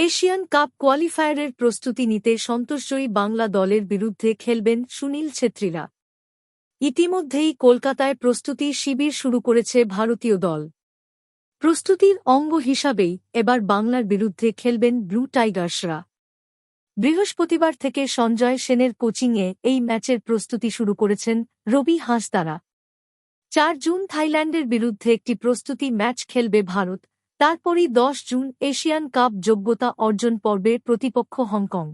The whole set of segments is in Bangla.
এশিয়ান কাপ কোয়ালিফায়ারের প্রস্তুতি নিতে সন্তোষজয়ী বাংলা দলের বিরুদ্ধে খেলবেন সুনীল ছেত্রীরা। ইতিমধ্যেই কলকাতায় প্রস্তুতি শিবির শুরু করেছে ভারতীয় দল। প্রস্তুতির অঙ্গ হিসাবেই এবার বাংলার বিরুদ্ধে খেলবেন ব্লু টাইগার্সরা। বৃহস্পতিবার থেকে সঞ্জয় সেনের কোচিংয়ে এই ম্যাচের প্রস্তুতি শুরু করেছেন রবি হাঁসদারা। চার জুন থাইল্যান্ডের বিরুদ্ধে একটি প্রস্তুতি ম্যাচ খেলবে ভারত। তারপরই দশ জুন এশিয়ান কাপ যোগ্যতা অর্জন পর্বে প্রতিপক্ষ হংকং।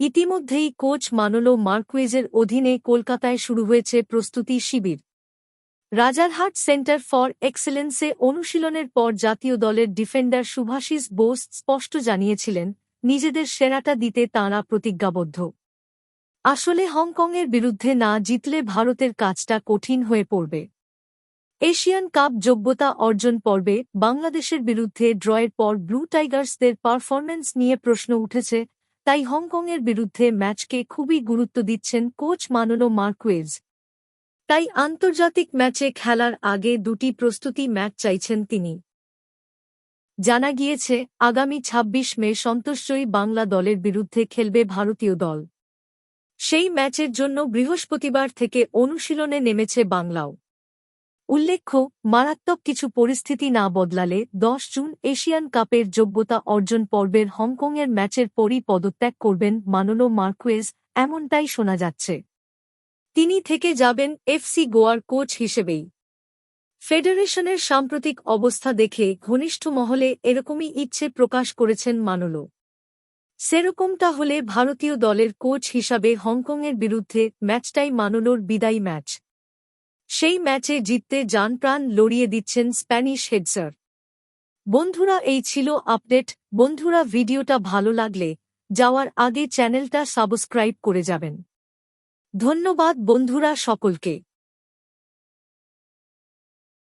ইতিমধ্যেই কোচ মানলো মার্কুয়েজের অধীনে কলকাতায় শুরু হয়েছে প্রস্তুতি শিবির। রাজারহাট সেন্টার ফর এক্সেলেন্সে অনুশীলনের পর জাতীয় দলের ডিফেন্ডার শুভাশিস বোস স্পষ্ট জানিয়েছিলেন, নিজেদের সেরাটা দিতে তাঁরা প্রতিজ্ঞাবদ্ধ। আসলে হংকংয়ের বিরুদ্ধে না জিতলে ভারতের কাজটা কঠিন হয়ে পড়বে। এশিয়ান কাপ যোগ্যতা অর্জন পর্বে বাংলাদেশের বিরুদ্ধে ড্রয়ের পর ব্লু টাইগার্সদের পারফরম্যান্স নিয়ে প্রশ্ন উঠেছে, তাই হংকংয়ের বিরুদ্ধে ম্যাচকে খুবই গুরুত্ব দিচ্ছেন কোচ মানলো মার্কুয়েজ। তাই আন্তর্জাতিক ম্যাচে খেলার আগে দুটি প্রস্তুতি ম্যাচ চাইছেন তিনি। জানা গিয়েছে, আগামী ২৬ মে সন্তোষজয়ী বাংলা দলের বিরুদ্ধে খেলবে ভারতীয় দল। সেই ম্যাচের জন্য বৃহস্পতিবার থেকে অনুশীলনে নেমেছে বাংলাও। উল্লেখ্য, মারাত্মক কিছু পরিস্থিতি না বদলালে দশ জুন এশিয়ান কাপের যোগ্যতা অর্জন পর্বের হংকংয়ের ম্যাচের পরই পদত্যাগ করবেন মানলো মার্কুয়েজ, এমনটাই শোনা যাচ্ছে। তিনি থেকে যাবেন এফসি গোয়ার কোচ হিসেবেই। ফেডারেশনের সাম্প্রতিক অবস্থা দেখে ঘনিষ্ঠ মহলে এরকমই ইচ্ছে প্রকাশ করেছেন মানলো। সেরকমটা হলে ভারতীয় দলের কোচ হিসাবে হংকংয়ের বিরুদ্ধে ম্যাচটাই মানলোর বিদায়ী ম্যাচ। সেই ম্যাচে জিততে প্রাণ লড়িয়ে দিচ্ছেন স্প্যানিশ হেডসার। বন্ধুরা, এই ছিল আপডেট। বন্ধুরা, ভিডিওটা ভালো লাগলে যাওয়ার আগে চ্যানেলটা সাবস্ক্রাইব করে যাবেন। ধন্যবাদ বন্ধুরা সকলকে।